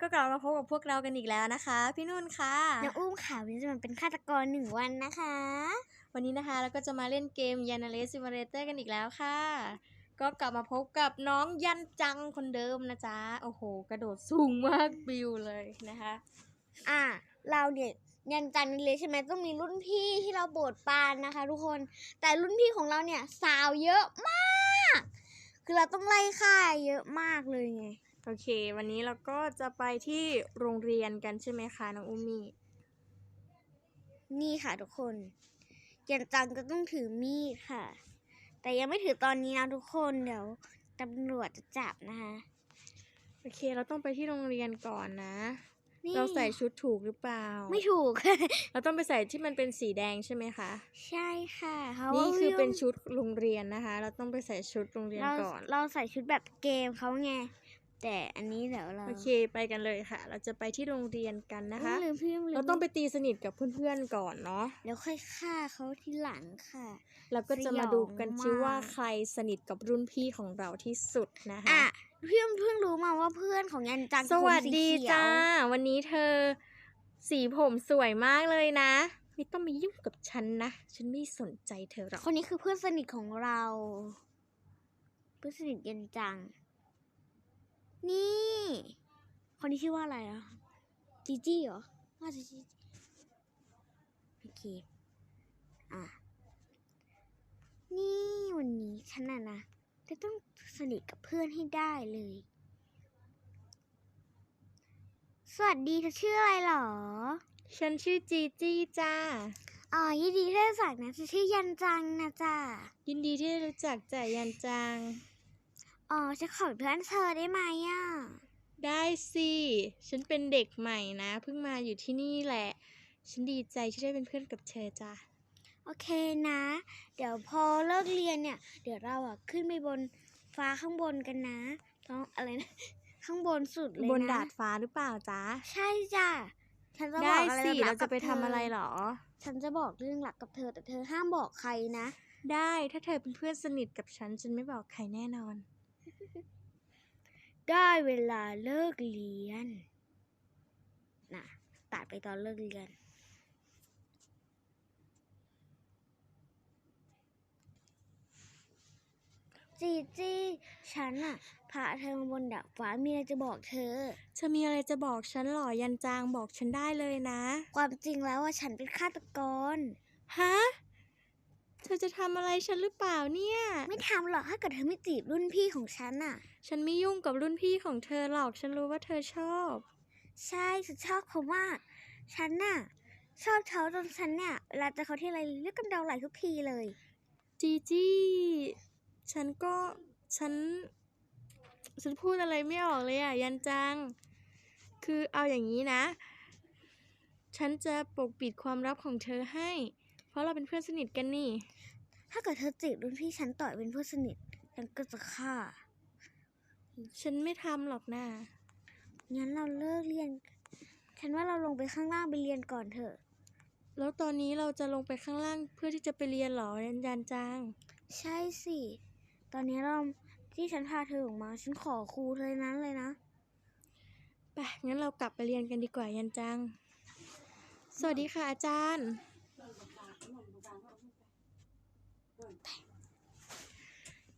ก็กลับมาพบกับพวกเรากันอีกแล้วนะคะ พี่นุ่นค่ะน้องอุ้มค่ะวันนี้จะมาเป็นฆาตกรหนึ่งวันนะคะ วันนี้นะคะเราก็จะมาเล่นเกมยันเลซิม u เ a เตอร์กันอีกแล้วค่ะ ก็กลับมาพบกับน้องยันจังคนเดิมนะจ๊ะ โอ้โห กระโดดสูงมากบิวเลยนะคะ อะเราเนี่ยยันจันทร์เลยใช่ไหมต้องมีรุ่นพี่ที่เราโบดปรานนะคะ ทุกคนแต่รุ่นพี่ของเราเนี่ยสาวเยอะมาก คือเราต้องไล่ค่ายเยอะมากเลยไง โอเค วันนี้เราก็จะไปที่โรงเรียนกันใช่ไหมคะน้องอุมมี่นี่ค่ะทุกคนยันจังก็ต้องถือมีดค่ะ แต่ยังไม่ถือตอนนี้นะทุกคนเดี๋ยวตำรวจจะจับนะคะโอเค เราต้องไปที่โรงเรียนก่อนนะนี่เราใส่ชุดถูกหรือเปล่า ไม่ถูก เราต้องไปใส่ที่มันเป็นสีแดงใช่ไหมคะ ใช่ค่ะเพราะนี่ว่าคือเป็นชุดโรงเรียนนะคะ เราต้องไปใส่ชุดโรงเรียนเราก่อน เราใส่ชุดแบบเกมเขาไง แต่อันนี้เดี๋ยวเรา โอเคไปกันเลยค่ะ เราจะไปที่โรงเรียนกันนะคะลืมพี่ลืมเราต้องไปตีสนิทกับเพื่อนๆก่อนเนาะเดี๋ยวค่อยฆ่าเขาทีหลังค่ะแล้วก็จะมาดูกันสยองมากชิว่าใครสนิทกับรุ่นพี่ของเราที่สุดนะคะอะพี่เพิ่งรู้มาว่าเพื่อนของยันจังสวัสดีผมสีเขียวจ้า วันนี้เธอ สีผมสวยมากเลยนะ ไม่ต้องมายุ่งกับฉันนะ ฉันไม่สนใจเธอหรอกคนนี้คือเพื่อนสนิทของเรา เพื่อนสนิทยันจัง นี่ คนนี้ชื่อว่าอะไรอะจีจี้เหรอว่าจะจีจี้โอเค อะ นี่วันนี้ฉันน่ะนะจะต้องสนิทกับเพื่อนให้ได้เลย สวัสดีเธอชื่ออะไรหรอ ฉันชื่อจีจี้จ้า อ๋อ ยินดีที่ได้รู้จักนะฉันชื่อยันจังนะจ๊ะยินดีที่ได้รู้จักจ่ายันจัง อ๋อจะขอเป็นเพื่อนเธอได้ไหมอะ ได้สิ ฉันเป็นเด็กใหม่นะ เพิ่งมาอยู่ที่นี่แหละ ฉันดีใจที่ได้เป็นเพื่อนกับเธอจ้ะ โอเคนะ เดี๋ยวพอเลิกเรียนเนี่ย เดี๋ยวเราอะขึ้นไปบนฟ้าข้างบนกันนะต้องอะไรนะ ข้างบนสุดเลยนะ บนดาดฟ้าหรือเปล่าจ๊ะ ใช่จ้ะ ฉันจะบได้อกอะไรสิลัเราบๆจะไปกับทำอะไรเธหรอ ฉันจะบอกเรื่องหลักกับเธอแต่เธอห้ามบอกใครนะ ได้ ถ้าเธอเป็นเพื่อนสนิทกับฉัน ฉันไม่บอกใครแน่นอน ได้เวลาเลิกเรียนน่ะตัดไปตอนเลิกเรียน จีจี้ ฉันอะพาเธอมาบนดาดฟ้ามีอะไรจะบอกเธอ เธอมีอะไรจะบอกฉันหรอยันจางบอกฉันได้เลยนะ ความจริงแล้วว่าฉันเป็นฆาตกร ฮะ เธอจะทำอะไรฉันหรือเปล่าเนี่ย ไม่ทำหรอกถ้าเกิดเธอไม่จีบรุ่นพี่ของฉันน่ะ ฉันไม่ยุ่งกับรุ่นพี่ของเธอหรอก ฉันรู้ว่าเธอชอบ ใช่ฉันชอบเขามากฉันน่ะ ชอบเขาจนฉันเนี่ยเวลาเจอเขาที่ไรเลือดกำเดาไหลทุกทีเลย จีจี้ ฉันก็ฉัน ฉันพูดอะไรไม่ออกเลยอะ ยันจัง คือเอาอย่างนี้นะ ฉันจะปกปิดความลับของเธอให้เพราะเราเป็นเพื่อนสนิทกันนี่ ถ้าเกิดเธอจีบรุ่นพี่ฉันต่อยเป็นเพื่อนสนิทฉันก็จะฆ่า ฉันไม่ทำหรอกนะงั้นเราเลิกเรียน ฉันว่าเราลงไปข้างล่างไปเรียนก่อนเถอะ แล้วตอนนี้เราจะลงไปข้างล่างเพื่อที่จะไปเรียนเหรอยันยันจังใช่สิ ตอนนี้เราที่ฉันพาเธอออกมา ฉันขอครูเธอนั้นเลยนะ ไป งั้นเรากลับไปเรียนกันดีกว่ายันจัง สวัสดีค่ะอาจารย์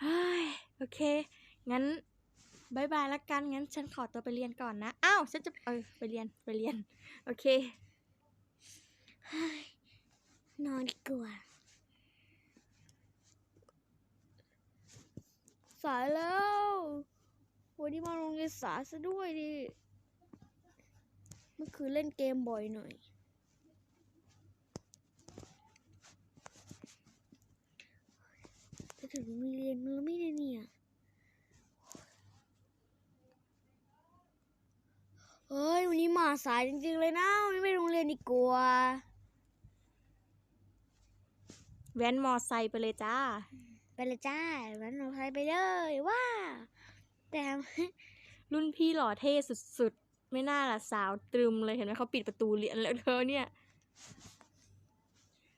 เฮ้ย โอ เค งั้นบายบายละกัน งั้นฉันขอตัวไปเรียนก่อนนะ อ้าว ฉันจะ เออ ไปเรียน ไปเรียน โอเคนอนดีกว่าสายแล้ว วันนี้มาโรงเรียนสายซะด้วยดิ เมื่อคืนเล่นเกมบ่อยหน่อย จะถึงโรงเรียนแล้วไม่ได้เนี่ย ฮ้ย วันนี้มาสายจริงๆเลยนะวันนี้ไปโรงเรียนดีกว่าแว้นมอไซค์ไปเลยจ้า ไปเลยจ้าวันเราไปไปเลยว้าวแต่รุ่นพี่หล่อเท่สุดๆ ไม่น่าละสาวตรึมเลยเห็นไหมเขาปิดประตูเรียนแล้วเธอเนี่ย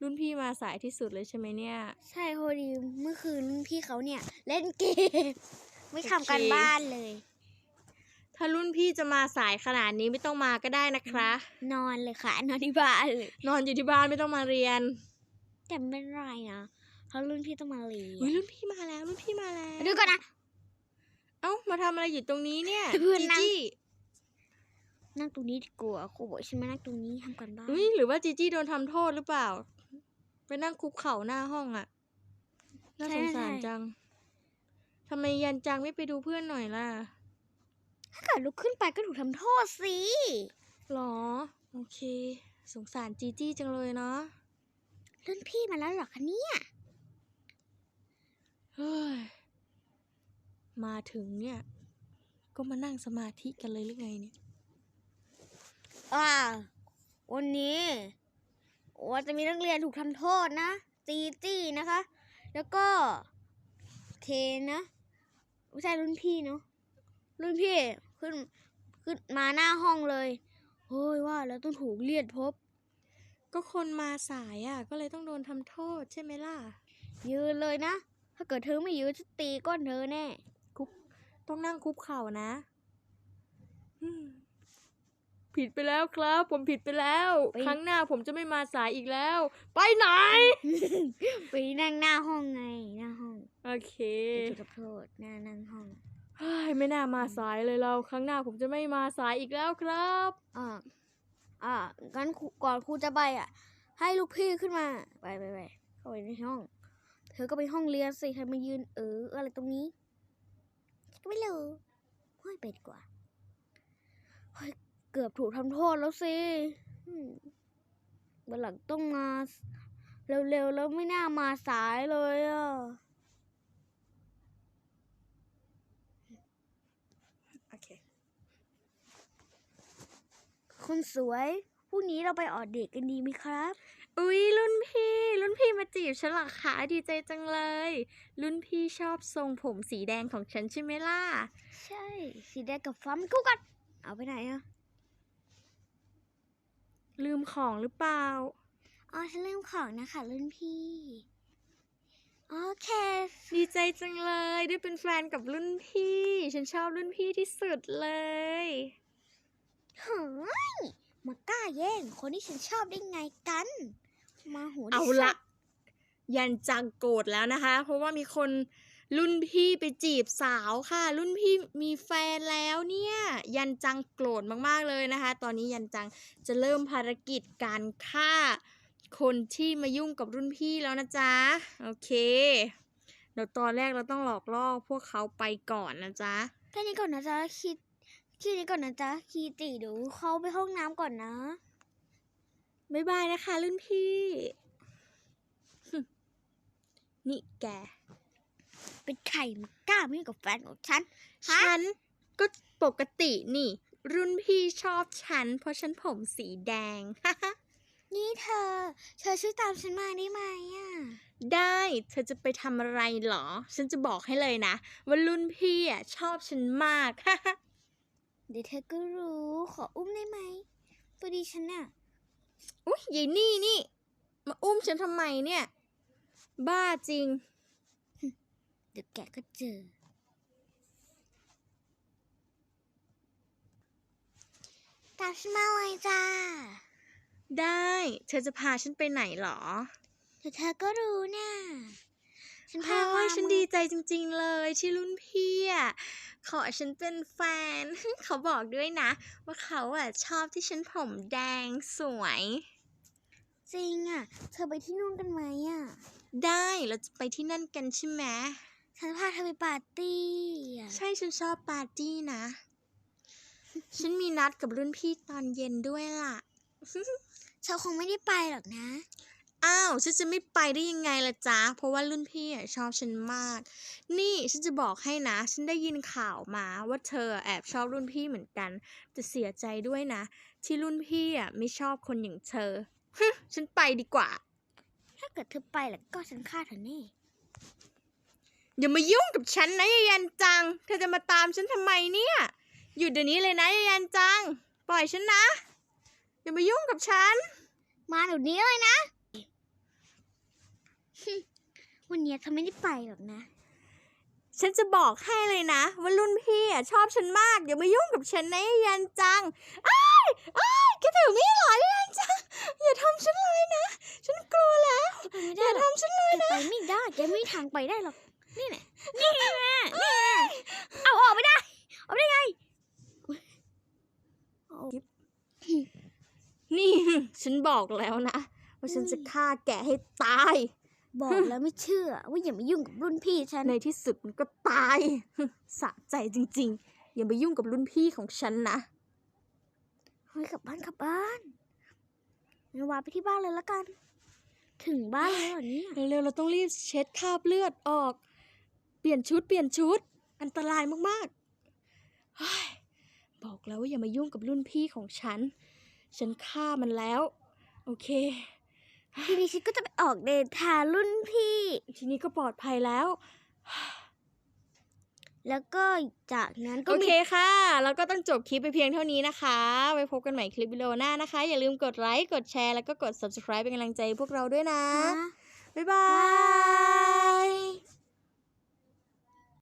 รุ่นพี่มาสายที่สุดเลยใช่ไหมเนี่ย ใช่พอดีเมื่อคืนรุ่นพี่เขาเนี่ย เล่นเกมไม่ทำการโอเคบ้านเลย ถ้ารุ่นพี่จะมาสายขนาดนี้ไม่ต้องมาก็ได้นะคะ นอนเลยค่ะ นอนที่บ้านเลยนอนอยู่ที่บ้านไม่ต้องมาเรียน แต่ไม่เป็นไรนะเพราะรุ่นพี่ต้องมาเรียเฮ้ยนรุ่นพี่มาแล้วรุ่นพี่มาแล้วเดูก่อนนะเอ้ามาทำอะไรอยู่ตรงนี้เนี่ยเพื่อนจีนั่งจี้นั่งตรงนี้ดีกว่าครูบอกฉันมานั่งตรงนี้ทำกันบ้านอุ้ยหรือว่าจีจี้โดนทำโทษหรือเปล่า ไปนั่งคุกเข่าหน้าห้องอะน่าสงสารจังทำไมยันจังไม่ไปดูเพื่อนหน่อยล่ะ ถ้าเกิดลุกขึ้นไปก็ถูกทำโทษสิหรอ โอเค สงสารจีจี้จังเลยเนาะรุ่นพี่มาแล้วเหรอคะเนี่ยเฮ้ยมาถึงเนี่ย ก็มานั่งสมาธิกันเลยหรือไงเนี่ย อ่า วันนี้ว่าจะมีนักเรียนถูกทำโทษนะตีจี้นะคะ แล้วก็เคนนะ ไม่ใช่รุ่นพี่เนาะรุ่นพี่ ขึ้นขึ้นมาหน้าห้องเลยเฮ้ยว่าแล้วต้องถูกเลียดพบ ก็คนมาสายอะ ก็เลยต้องโดนทำโทษใช่ไหมล่ะ ยืนเลยนะ ถ้าเกิดเธอไม่ยืนจะตีก้นเธอแน่คุกต้องนั่งคุกเข่านะอืมผิดไปแล้วครับ ผมผิดไปแล้วไปครั้งหน้าผมจะไม่มาสายอีกแล้ว ไปไหน ไปนั่งหน้าห้องไงหน้าห้อง โอเคไปถูกทำโทษหน้านั่งห้อง เฮ้ยไม่น่ามาสายเลยเราครั้งหน้าผมจะไม่มาสายอีกแล้วครับ อ่า อ่างั้นครูก่อนครูจะไปอะ ให้ลูกพี่ขึ้นมา ไปไปไปเข้าไปในห้อง เธอก็ไปห้องเรียนสิเธอมายืนเอออะไรตรงนี้ก็ไม่รู้ห้อยไปดีกว่าเฮ้ยเกือบถูกทำโทษแล้วสิวันหลังต้องมาเร็วๆแล้วไม่น่ามาสายเลยอะ โอเค คนสวยพรุ่งนี้เราไปออดเดทกันดีไหมครับ อุ๊ย รุ่นพี่ รุ่นพี่มาจีบฉันเหรอคะดีใจจังเลย รุ่นพี่ชอบทรงผมสีแดงของฉันใช่ไหมล่ะ ใช่ สีแดงกับฟ้ามันคู่กัน เอาไปไหนอะลืมของหรือเปล่า อ๋อ ฉันลืมของนะคะรุ่นพี่ โอเค ดีใจจังเลยได้เป็นแฟนกับรุ่นพี่ ฉันชอบรุ่นพี่ที่สุดเลย เฮ้ย มากล้าแย่ง คนที่ฉันชอบได้ไงกัน มาหูดิเอาละ ยันจังโกรธแล้วนะคะ เพราะว่ามีคนรุ่นพี่ไปจีบสาวค่ะ รุ่นพี่มีแฟนแล้วเนี่ย ยันจังโกรธมากๆเลยนะคะ ตอนนี้ยันจังจะเริ่มภารกิจการฆ่า คนที่มายุ่งกับรุ่นพี่แล้วนะจ๊ะ โอเคเดี๋ยวตอนแรกเราต้องหลอกล่อพวกเขาไปก่อนนะจ๊ะ แค่นี้ก่อนนะจ๊ะคิด แค่นี้ก่อนนะจ๊ะ คีติเดี๋ยวเขาไปห้องน้ำก่อนนะ บ๊ายบายนะคะรุ่นพี่หึนี่แก เป็นไข่มากล้าไม่ยุ่งกับแฟนของฉันฮะฉันก็ปกตินี่ รุ่นพี่ชอบฉัน เพราะฉันผมสีแดง นี่เธอ เธอช่วยตามฉันมาได้ไหมอะ ได้ เธอจะไปทำอะไรเหรอ ฉันจะบอกให้เลยนะ ว่ารุ่นพี่อะชอบฉันมาก เดี๋ยวเธอก็รู้ขออุ้มได้ไหมพอดีฉันน่ะอุ๊ยยายนี่นี่ มาอุ้มฉันทำไมเนี่ย บ้าจริง เดี๋ยวแกก็เจอ ตามฉันมาเลยจ้าได้ เธอจะพาฉันไปไหนเหรอ เดี๋ยวเธอก็รู้น่ะ ฉันพาเฮ้มายฉันดีใจจริง ๆ เลยที่รุ่นพี่อะขอฉันเป็นแฟน เขาบอกด้วยนะ ว่าเขาอะชอบที่ฉันผมแดงสวย จริงอะ เธอไปที่นู่นกันไหมอะ ได้เราจะไปที่นั่นกันใช่ไหมฉันพาเธอไปปาร์ตี้อะใช่ฉันชอบปาร์ตี้นะ ฉันมีนัดกับรุ่นพี่ตอนเย็นด้วยล่ะ เธอคงไม่ได้ไปหรอกนะ อ้าวฉันจะไม่ไปได้ยังไงล่ะจ๊ะ เพราะว่ารุ่นพี่อะชอบฉันมาก นี่ฉันจะบอกให้นะ ฉันได้ยินข่าวมาว่าเธอแอบชอบรุ่นพี่เหมือนกันจะเสียใจด้วยนะ ที่รุ่นพี่อะไม่ชอบคนอย่างเธอฮึฉันไปดีกว่า ถ้าเกิดเธอไปแล้วก็ฉันฆ่าเธอแน่อย่ามายุ่งกับฉันนะยายันจัง เธอจะมาตามฉันทำไมเนี่ย หยุดเดี๋ยวนี้เลยนะยายันจัง ปล่อยฉันนะ อย่ามายุ่งกับฉัน มาเดี๋ยวนี้เลยนะ วันนี้เธอไม่ได้ไปหรอกนะ ฉันจะบอกให้เลยนะว่ารุ่นพี่อะชอบฉันมากอย่ามายุ่งกับฉันนะยันจังอ้ายอ้ายแกถือมีดเหรอยันจังอย่าทำฉันเลยนะ ฉันกลัวแล้ว ไปไม่อได้ย่าหรอกทำฉันเลยแกไปไม่ได้แกไม่มีทางไปได้หรอก นี่แหละ นี่แหละนี่แหละเอาออกไม่ได้ เอาได้ไงเอานี่ ฉันบอกแล้วนะว่าฉันจะฆ่าแกให้ตาย บอกแล้วไม่เชื่อ ว่าอย่ามายุ่งกับรุ่นพี่ฉัน ในที่สุดมันก็ตาย สะใจจริง ๆ อย่าไปยุ่งกับรุ่นพี่ของฉันนะเฮ้ยกลับบ้านกลับบ้านงั้นวาไปที่บ้านเลยละกัน ถึงบ้านแล้วเหรอเนี่ยเร็วๆเราต้องรีบเช็ดคราบเลือดออก เปลี่ยนชุดเปลี่ยนชุด อันตรายมากๆเฮ้ยบอกแล้วว่าอย่ามายุ่งกับรุ่นพี่ของฉัน ฉันฆ่ามันแล้ว โอเค ทีนี้ฉันก็จะไปออกเดททางรุ่นพี่ ทีนี้ก็ปลอดภัยแล้ว แล้วก็จากนั้นก็โอมีเคค่ะแล้วก็ต้องจบคลิปไปเพียงเท่านี้นะคะ ไว้พบกันใหม่คลิปวิดีโอหน้านะคะ อย่าลืมกดไลค์ กดแชร์ แล้วก็กด subscribe เป็นกำลังใจให้พวกเราด้วยนะ นะ บ๊ายบาย